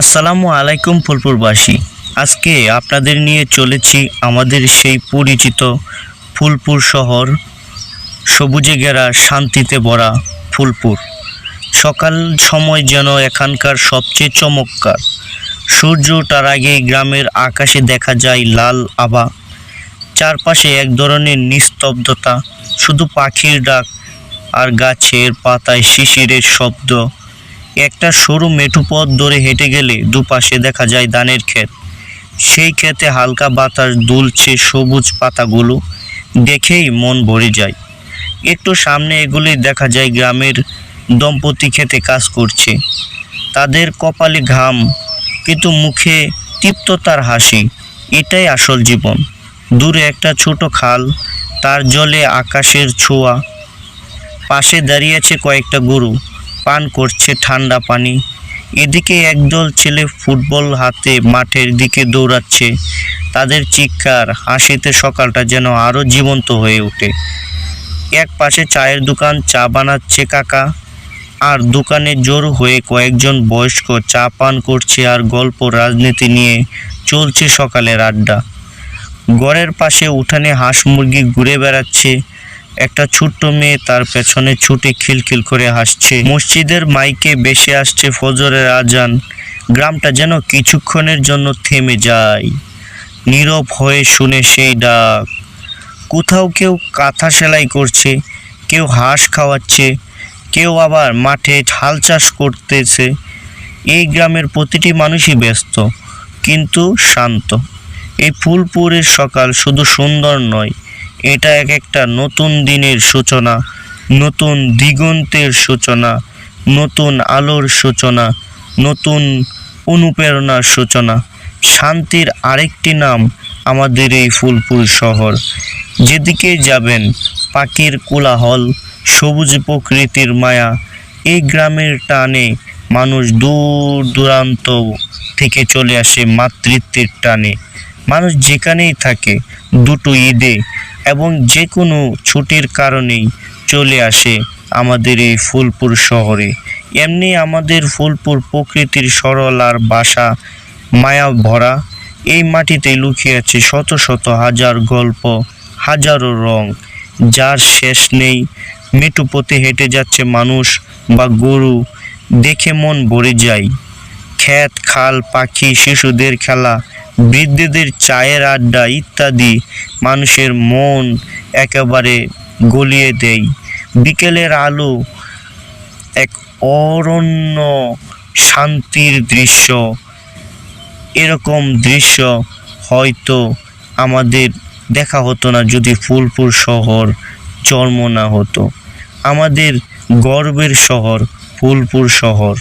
আসসালামু আলাইকুম ফুলপুরবাসী। আজকে আপনাদের নিয়ে চলেছি আমাদের সেই পরিচিত ফুলপুর শহর সবুজে ঘেরা শান্তিতে ভরা ফুলপুর। সকাল সময় যেন এখানকার সবচেয়ে চমৎকার। সূর্য ওঠার আগেই গ্রামের আকাশে দেখা যায় লাল আভা। চারপাশে এক ধরনের নিস্তব্ধতা, শুধু পাখির ডাক আর গাছের পাতায় শিশিরের শব্দ। একটা সরু মেঠু পথ ধরে হেঁটে গেলে দুপাশে দেখা যায় ধানের ক্ষেত। সেই ক্ষেতে হালকা বাতাস দুলছে সবুজ পাতাগুলো, দেখেই মন ভরে যায়। একটু সামনে এগুলি দেখা যায় গ্রামের দম্পতি খেতে কাজ করছে। তাদের কপালে ঘাম, কিন্তু মুখে তৃপ্ততার হাসি, এটাই আসল জীবন। দূরে একটা ছোট খাল, তার জলে আকাশের ছোঁয়া, পাশে দাঁড়িয়ে আছে কয়েকটা গরু। পান করছে ঠান্ডা পানি। এদিকে একদল ছেলে ফুটবল হাতে মাঠের দিকে দৌড়াচ্ছে। তাদের চিৎকার, হাসিতে সকালটা যেন আরও জীবন্ত হয়ে ওঠে। এক পাশে চায়ের দোকান, চা বানাচ্ছে কাকা। আর দোকানে জোর হয়ে কয়েকজন বয়স্ক চা পান করছে আর গল্প, রাজনীতি নিয়ে চলছে সকালের আড্ডা। ঘরের পাশে উঠানে হাঁস মুরগি ঘুরে বেড়াচ্ছে। একটা ছোট্ট মেয়ে তার পেছনে ছুটে খিলখিল করে হাসছে। মসজিদের মাইকে বেশে আসছে ফজরের আজান। গ্রামটা যেন কিছুক্ষণের জন্য থেমে যায়। নীরব হয়ে শুনে সেই ডাক। কোথাও কেউ কাঁথা সেলাই করছে, কেউ হাঁস খাওয়াচ্ছে, কেউ আবার মাঠে হাল চাষ করতেছে। এই গ্রামের প্রতিটি মানুষই ব্যস্ত, কিন্তু শান্ত। এই ফুলপুরের সকাল শুধু সুন্দর নয় এটা এক একটা নতুন দিনের সূচনা, নতুন দিগন্তের সূচনা, নতুন আলোর সূচনা, নতুন অনুপ্রেরণার সূচনা। শান্তির আরেকটি নাম আমাদের এই ফুলপুর শহর। যেদিকে যাবেন পাখির কোলাহল, সবুজ প্রকৃতির মায়া, এই গ্রামের টানে মানুষ দূর দূরান্ত থেকে চলে আসে মাতৃত্বের টানে। মানুষ যেখানেই থাকে, দুটো ঈদে এবং যে কোনো ছুটির কারণেই চলে আসে আমাদের এই ফুলপুর শহরে। এমনি আমাদের ফুলপুর প্রকৃতির সরল আর বাসা মায়া ভরা। এই মাটিতে লুকিয়ে আছে শত শত হাজার গল্প, হাজারো রং। যার শেষ নেই। মেটু পথে হেঁটে যাচ্ছে মানুষ বা গরু। দেখে মন ভরে যায়। ক্ষেত খাল, পাখি, শিশুদের খেলা বৃদ্ধদের চায়ের আড্ডা ইত্যাদি মানুষের মন একেবারে গলিয়ে দেয়। বিকেলের আলো এক অরণ্য শান্তির দৃশ্য। এরকম দৃশ্য হয়তো আমাদের দেখা হতো না যদি ফুলপুর শহর জন্ম না হতো। আমাদের গর্বের শহর ফুলপুর শহর।